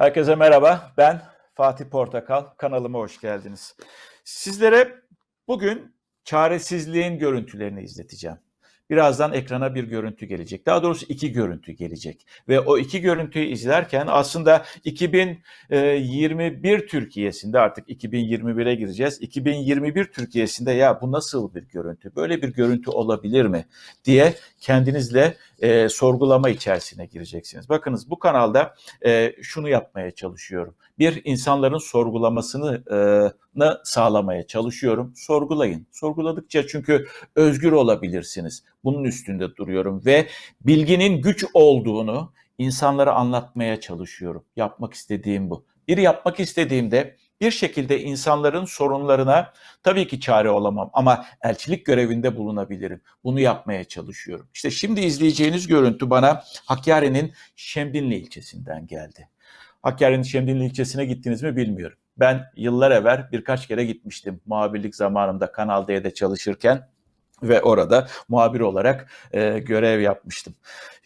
Herkese merhaba. Ben Fatih Portakal. Kanalıma hoş geldiniz. Sizlere bugün çaresizliğin görüntülerini izleteceğim. Birazdan ekrana bir görüntü gelecek. Daha doğrusu iki görüntü gelecek. Ve o iki görüntüyü izlerken aslında 2021 Türkiye'sinde artık 2021'e gireceğiz. 2021 Türkiye'sinde ya bu nasıl bir görüntü? Böyle bir görüntü olabilir mi? diye kendinizle e, sorgulama içerisine gireceksiniz. Bakınız bu kanalda e, şunu yapmaya çalışıyorum. Bir insanların sorgulamasını e, sağlamaya çalışıyorum. Sorgulayın. Sorguladıkça çünkü özgür olabilirsiniz. Bunun üstünde duruyorum ve bilginin güç olduğunu insanlara anlatmaya çalışıyorum. Yapmak istediğim bu. Bir yapmak istediğimde bir şekilde insanların sorunlarına tabii ki çare olamam ama elçilik görevinde bulunabilirim. Bunu yapmaya çalışıyorum. İşte şimdi izleyeceğiniz görüntü bana Hakkari'nin Şemdinli ilçesinden geldi. Hakkari'nin Şemdinli ilçesine gittiniz mi bilmiyorum. Ben yıllar evvel birkaç kere gitmiştim muhabirlik zamanımda Kanal D'de çalışırken ve orada muhabir olarak e, görev yapmıştım.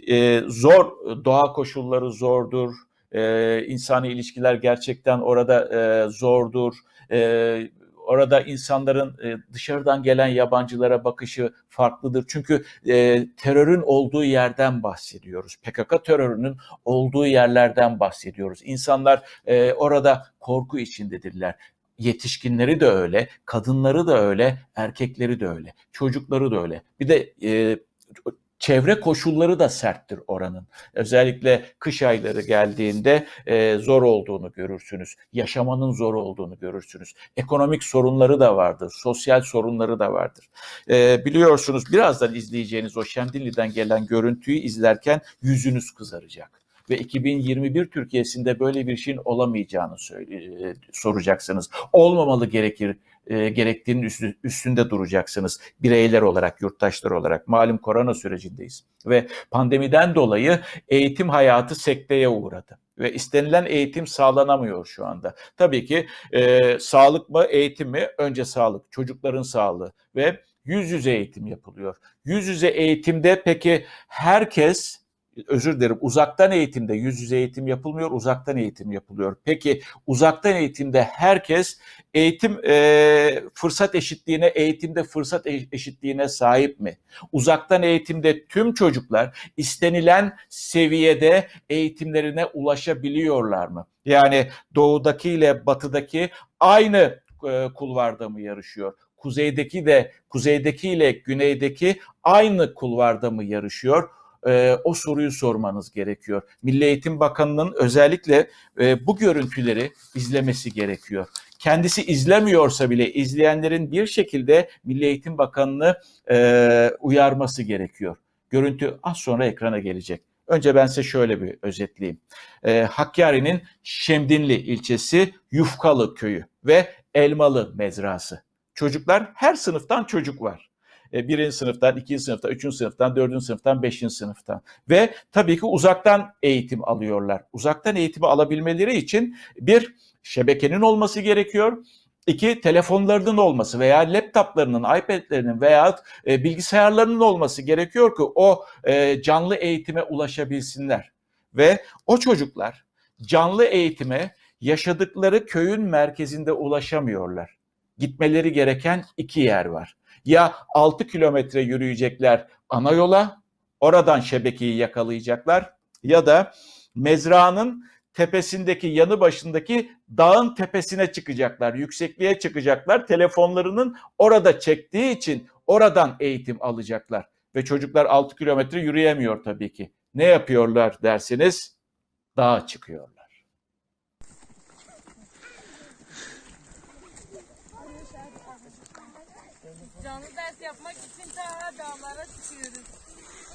E, zor, doğa koşulları zordur, e, insani ilişkiler gerçekten orada e, zordur. E, orada insanların e, dışarıdan gelen yabancılara bakışı farklıdır. Çünkü e, terörün olduğu yerden bahsediyoruz. PKK terörünün olduğu yerlerden bahsediyoruz. İnsanlar e, orada korku içindedirler. Yetişkinleri de öyle, kadınları da öyle, erkekleri de öyle, çocukları da öyle. Bir de e, çevre koşulları da serttir oranın. Özellikle kış ayları geldiğinde e, zor olduğunu görürsünüz. Yaşamanın zor olduğunu görürsünüz. Ekonomik sorunları da vardır. Sosyal sorunları da vardır. E, biliyorsunuz birazdan izleyeceğiniz o Şendilli'den gelen görüntüyü izlerken yüzünüz kızaracak. Ve 2021 Türkiye'sinde böyle bir şeyin olamayacağını söyle, e, soracaksınız. Olmamalı gerekir e, gerektiğinin üstü, üstünde duracaksınız. Bireyler olarak, yurttaşlar olarak. Malum korona sürecindeyiz. Ve pandemiden dolayı eğitim hayatı sekteye uğradı. Ve istenilen eğitim sağlanamıyor şu anda. Tabii ki e, sağlık mı, eğitim mi? Önce sağlık, çocukların sağlığı ve yüz yüze eğitim yapılıyor. Yüz yüze eğitimde peki herkes özür dilerim uzaktan eğitimde yüz yüze eğitim yapılmıyor, uzaktan eğitim yapılıyor. Peki uzaktan eğitimde herkes eğitim e, fırsat eşitliğine, eğitimde fırsat e, eşitliğine sahip mi? Uzaktan eğitimde tüm çocuklar istenilen seviyede eğitimlerine ulaşabiliyorlar mı? Yani doğudaki ile batıdaki aynı e, kulvarda mı yarışıyor? Kuzeydeki de kuzeydeki ile güneydeki aynı kulvarda mı yarışıyor? E, o soruyu sormanız gerekiyor. Milli Eğitim Bakanı'nın özellikle e, bu görüntüleri izlemesi gerekiyor. Kendisi izlemiyorsa bile izleyenlerin bir şekilde Milli Eğitim Bakanı'nı e, uyarması gerekiyor. Görüntü az sonra ekrana gelecek. Önce ben size şöyle bir özetleyeyim. E, Hakkari'nin Şemdinli ilçesi Yufkalı köyü ve Elmalı mezrası. Çocuklar her sınıftan çocuk var birinci sınıftan, ikinci sınıftan, üçüncü sınıftan, dördüncü sınıftan, beşinci sınıftan. Ve tabii ki uzaktan eğitim alıyorlar. Uzaktan eğitimi alabilmeleri için bir şebekenin olması gerekiyor. İki, telefonlarının olması veya laptoplarının, iPad'lerinin veya e, bilgisayarlarının olması gerekiyor ki o e, canlı eğitime ulaşabilsinler. Ve o çocuklar canlı eğitime yaşadıkları köyün merkezinde ulaşamıyorlar. Gitmeleri gereken iki yer var ya 6 kilometre yürüyecekler ana yola, oradan şebekeyi yakalayacaklar ya da mezranın tepesindeki yanı başındaki dağın tepesine çıkacaklar, yüksekliğe çıkacaklar. Telefonlarının orada çektiği için oradan eğitim alacaklar. Ve çocuklar 6 kilometre yürüyemiyor tabii ki. Ne yapıyorlar dersiniz? Dağa çıkıyor. Canlı ders yapmak için ta dağlara çıkıyoruz.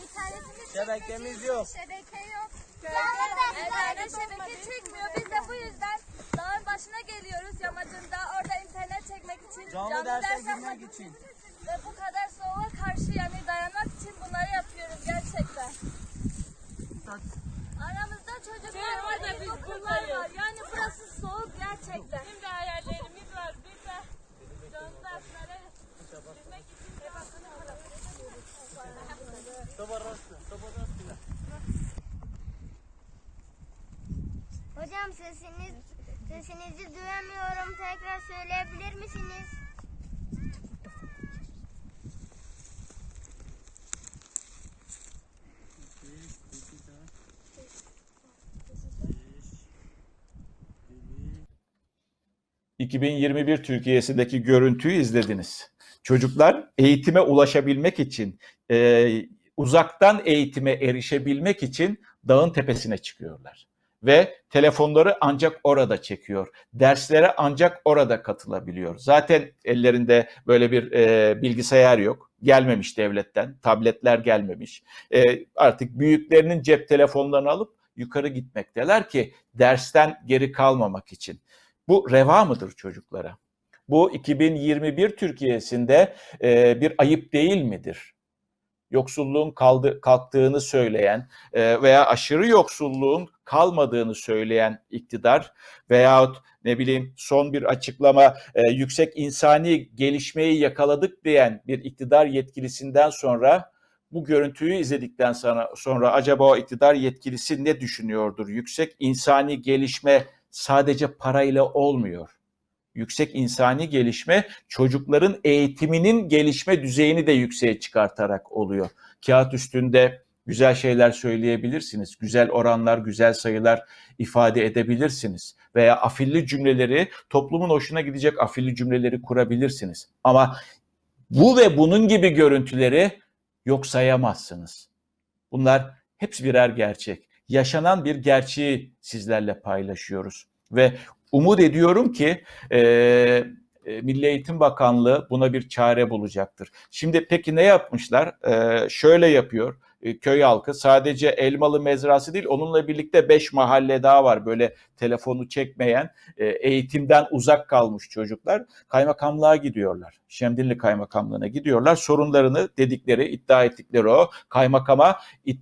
İnternetimiz Şebekemiz yok. Şebeke yok. Şebeke- İnternet şebeke çekmiyor. Biz de bu yüzden dağın başına geliyoruz yamacında. Orada internet çekmek için. Canlı derse ders girmek yapmak için. Ve bu kadar soğuğa karşı yani dayanmak için bunları yapıyoruz gerçekten. Aramızda çocuklar Şey, var, ilkokullar var. Yani burası soğuk gerçekten. Bizim de hayallerimiz var. Biz de canlı derslere girmek için de Hocam ses Sesinizi duyamıyorum. Tekrar söyleyebilir misiniz? ...2021 Türkiye'sindeki görüntüyü izlediniz. Çocuklar eğitime ulaşabilmek için, e, uzaktan eğitime erişebilmek için dağın tepesine çıkıyorlar. Ve telefonları ancak orada çekiyor. Derslere ancak orada katılabiliyor. Zaten ellerinde böyle bir e, bilgisayar yok. Gelmemiş devletten, tabletler gelmemiş. E, artık büyüklerinin cep telefonlarını alıp yukarı gitmekteler ki dersten geri kalmamak için. Bu reva mıdır çocuklara? Bu 2021 Türkiye'sinde e, bir ayıp değil midir? Yoksulluğun kaldı, kalktığını söyleyen e, veya aşırı yoksulluğun kalmadığını söyleyen iktidar veyahut ne bileyim son bir açıklama e, yüksek insani gelişmeyi yakaladık diyen bir iktidar yetkilisinden sonra bu görüntüyü izledikten sonra, sonra acaba o iktidar yetkilisi ne düşünüyordur? Yüksek insani gelişme sadece parayla olmuyor. Yüksek insani gelişme çocukların eğitiminin gelişme düzeyini de yükseğe çıkartarak oluyor. Kağıt üstünde güzel şeyler söyleyebilirsiniz. Güzel oranlar, güzel sayılar ifade edebilirsiniz. Veya afilli cümleleri, toplumun hoşuna gidecek afilli cümleleri kurabilirsiniz. Ama bu ve bunun gibi görüntüleri yok sayamazsınız. Bunlar hepsi birer gerçek. Yaşanan bir gerçeği sizlerle paylaşıyoruz. Ve umut ediyorum ki e, Milli Eğitim Bakanlığı buna bir çare bulacaktır. Şimdi peki ne yapmışlar? E, şöyle yapıyor köy halkı sadece Elmalı mezrası değil onunla birlikte 5 mahalle daha var böyle telefonu çekmeyen e, eğitimden uzak kalmış çocuklar kaymakamlığa gidiyorlar. Şemdinli Kaymakamlığı'na gidiyorlar. Sorunlarını dedikleri, iddia ettikleri o kaymakama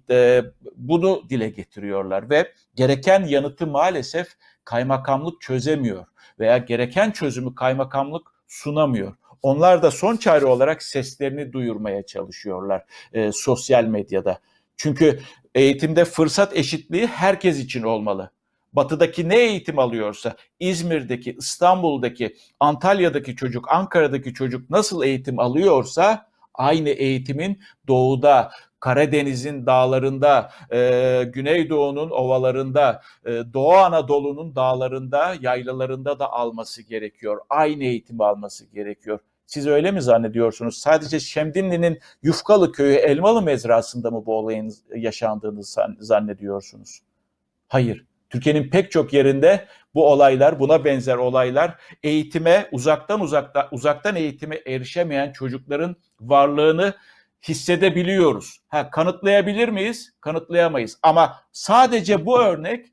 e, bunu dile getiriyorlar ve gereken yanıtı maalesef kaymakamlık çözemiyor veya gereken çözümü kaymakamlık sunamıyor. Onlar da son çare olarak seslerini duyurmaya çalışıyorlar e, sosyal medyada. Çünkü eğitimde fırsat eşitliği herkes için olmalı. Batıdaki ne eğitim alıyorsa, İzmir'deki, İstanbul'daki, Antalya'daki çocuk, Ankara'daki çocuk nasıl eğitim alıyorsa aynı eğitimin doğuda, Karadeniz'in dağlarında, e, Güneydoğu'nun ovalarında, e, Doğu Anadolu'nun dağlarında, yaylalarında da alması gerekiyor. Aynı eğitimi alması gerekiyor. Siz öyle mi zannediyorsunuz? Sadece Şemdinli'nin Yufkalı Köyü Elmalı Mezrası'nda mı bu olayın yaşandığını zannediyorsunuz? Hayır. Türkiye'nin pek çok yerinde bu olaylar, buna benzer olaylar eğitime uzaktan uzakta uzaktan eğitime erişemeyen çocukların varlığını hissedebiliyoruz. Ha, kanıtlayabilir miyiz? Kanıtlayamayız. Ama sadece bu örnek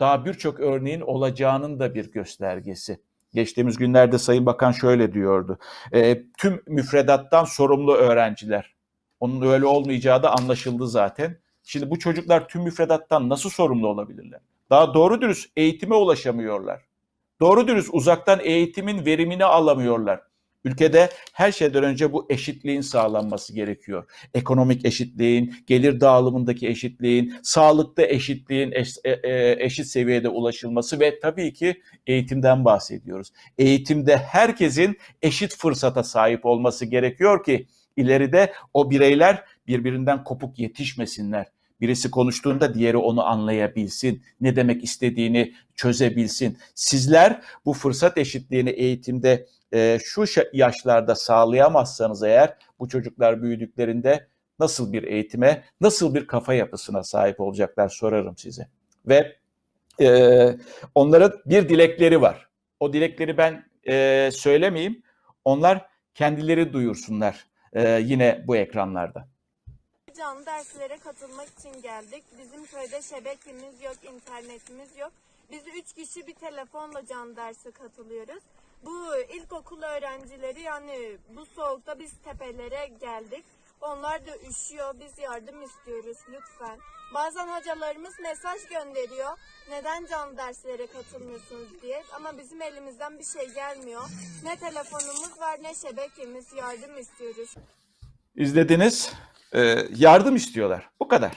daha birçok örneğin olacağının da bir göstergesi. Geçtiğimiz günlerde Sayın Bakan şöyle diyordu. E, tüm müfredattan sorumlu öğrenciler. Onun öyle olmayacağı da anlaşıldı zaten. Şimdi bu çocuklar tüm müfredattan nasıl sorumlu olabilirler? Daha doğru dürüst eğitime ulaşamıyorlar. Doğru dürüst uzaktan eğitimin verimini alamıyorlar. Ülkede her şeyden önce bu eşitliğin sağlanması gerekiyor. Ekonomik eşitliğin, gelir dağılımındaki eşitliğin, sağlıkta eşitliğin eş, e, e, eşit seviyede ulaşılması ve tabii ki eğitimden bahsediyoruz. Eğitimde herkesin eşit fırsata sahip olması gerekiyor ki ileride o bireyler birbirinden kopuk yetişmesinler. Birisi konuştuğunda diğeri onu anlayabilsin, ne demek istediğini çözebilsin. Sizler bu fırsat eşitliğini eğitimde e, şu yaşlarda sağlayamazsanız eğer bu çocuklar büyüdüklerinde nasıl bir eğitime, nasıl bir kafa yapısına sahip olacaklar sorarım size. Ve e, onların bir dilekleri var. O dilekleri ben e, söylemeyeyim. Onlar kendileri duyursunlar e, yine bu ekranlarda. Canlı derslere katılmak için geldik. Bizim köyde şebekemiz yok, internetimiz yok. Biz üç kişi bir telefonla canlı derse katılıyoruz. Bu ilkokul öğrencileri yani bu soğukta biz tepelere geldik. Onlar da üşüyor. Biz yardım istiyoruz lütfen. Bazen hocalarımız mesaj gönderiyor. Neden canlı derslere katılmıyorsunuz diye. Ama bizim elimizden bir şey gelmiyor. Ne telefonumuz var ne şebekemiz. Yardım istiyoruz. İzlediniz. E, yardım istiyorlar. Bu kadar.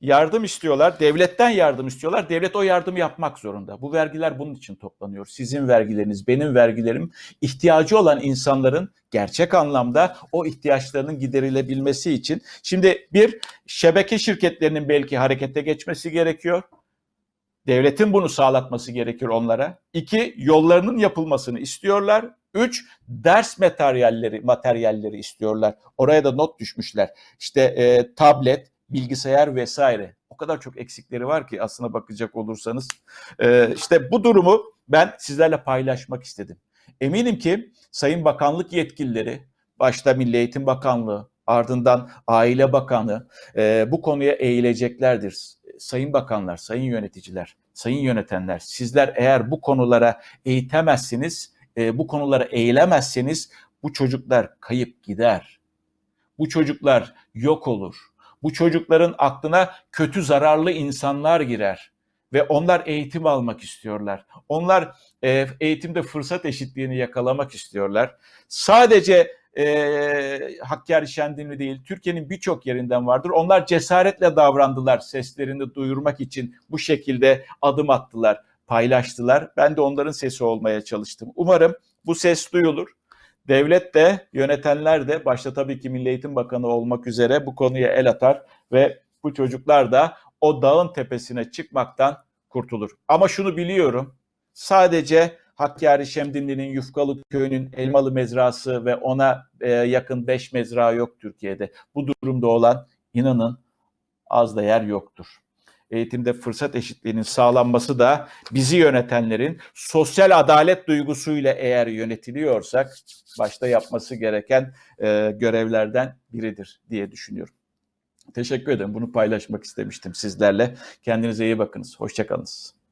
yardım istiyorlar, devletten yardım istiyorlar. Devlet o yardımı yapmak zorunda. Bu vergiler bunun için toplanıyor. Sizin vergileriniz, benim vergilerim ihtiyacı olan insanların gerçek anlamda o ihtiyaçlarının giderilebilmesi için. Şimdi bir şebeke şirketlerinin belki harekete geçmesi gerekiyor. Devletin bunu sağlatması gerekir onlara. İki, yollarının yapılmasını istiyorlar. Üç, ders materyalleri materyalleri istiyorlar. Oraya da not düşmüşler. İşte e, tablet, bilgisayar vesaire. O kadar çok eksikleri var ki aslına bakacak olursanız. E, işte bu durumu ben sizlerle paylaşmak istedim. Eminim ki Sayın Bakanlık yetkilileri, başta Milli Eğitim Bakanlığı, ardından Aile Bakanı e, bu konuya eğileceklerdir. Sayın bakanlar, sayın yöneticiler, sayın yönetenler, sizler eğer bu konulara eğitemezsiniz, e, bu konulara eğilemezseniz bu çocuklar kayıp gider. Bu çocuklar yok olur. Bu çocukların aklına kötü zararlı insanlar girer ve onlar eğitim almak istiyorlar. Onlar e, eğitimde fırsat eşitliğini yakalamak istiyorlar. Sadece e, Hakkari Şendinli değil, Türkiye'nin birçok yerinden vardır. Onlar cesaretle davrandılar seslerini duyurmak için bu şekilde adım attılar, paylaştılar. Ben de onların sesi olmaya çalıştım. Umarım bu ses duyulur. Devlet de, yönetenler de, başta tabii ki Milli Eğitim Bakanı olmak üzere bu konuya el atar ve bu çocuklar da o dağın tepesine çıkmaktan kurtulur. Ama şunu biliyorum, sadece Hakkari Şemdinli'nin Yufkalı Köyü'nün Elmalı Mezrası ve ona e, yakın 5 mezra yok Türkiye'de. Bu durumda olan inanın az da yer yoktur. Eğitimde fırsat eşitliğinin sağlanması da bizi yönetenlerin sosyal adalet duygusuyla eğer yönetiliyorsak başta yapması gereken e, görevlerden biridir diye düşünüyorum. Teşekkür ederim. Bunu paylaşmak istemiştim sizlerle. Kendinize iyi bakınız. Hoşçakalınız.